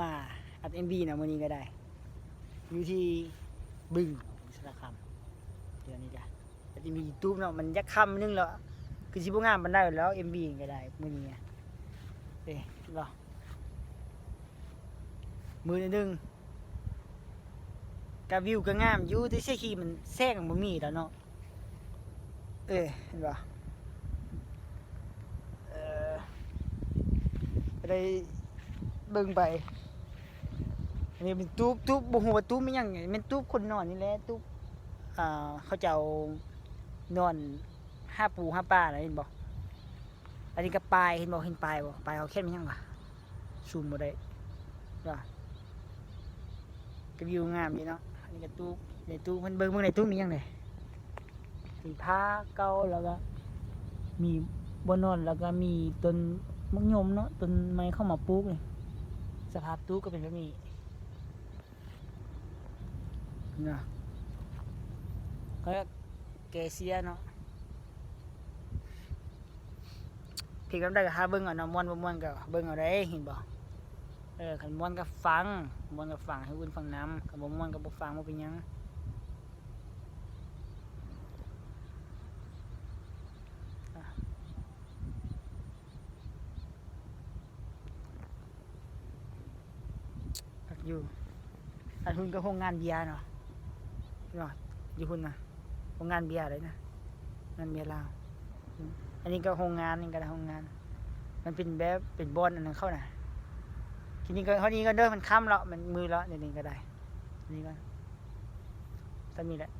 มาอัดเอ็มบีนะวันนี้ก็ได้ อยู่ที่บึงสารคามเดือนนี้จ้ะจะมียูทูบเนาะมันยักคำนึงแล้วคือชิบุงามมันได้แล้วเอ็มบีก็ได้มือนี้เอ้ยรอมือหนึงกาวิวก็งามอยู่แต่เสียขี้มันแซงบ่มีแล้วเนาะเอ้ยเห็นปะเออไปได้เบิ่งไป อันนี้เป็นตู้ตู้บ่ฮู้ว่าตู้มันหยังไงเป็นตู้คนนอนนี่แหละตู้อ่าเขาจะเอานอนห้าปูห้าปลาอะไรเห็นบ่อันนี้ก็ปลายเห็นบ่เห็นปลายบ่ปลายเขาแค่มันหยังวะซูมบ่ได้ว่าก็วิวงามดีเนาะอันนี้ก็ตู้ในตู้เพิ่นเบิ่งเบิ่งในตู้มีหยังไงมีผ้าเก่าแล้วก็มีบ่นอนแล้วก็มีต้นมะยมเนาะต้นไม้เข้ามาปลูกนี่สภาพตู้ก็เป็นแบบนี้ เนาะก็เกเซียเนาะพี่กำได้ก็หาเบิ่งเอาเนาะม่วนบ่ม่วนก็เบิ่งเอาได้เห็นบ่เออคันม่วนก็ฟังม่วนก็ฟังให้อื่นฟังนํคันบ่ม่วนก็บ่ฟังบ่เป็นหยังอะพักอยู่อันหุ่นก็โรงงานเบียร์เนาะ ยอดอยู่หุ่นนะโรงงานเบียร์เลยนะงานเบียร์ลาวอันนี้ก็โรงงานนี่ก็โรงงาน มันเป็นแบบเป็นบอลอันนั้นเข้านะทีนี้ก็เท่านี้ก็เด้อมันค้ำแล้วมันมือแล้วเดี๋ยวนี้ก็ได้นี่ก็ตอนนี้แหละ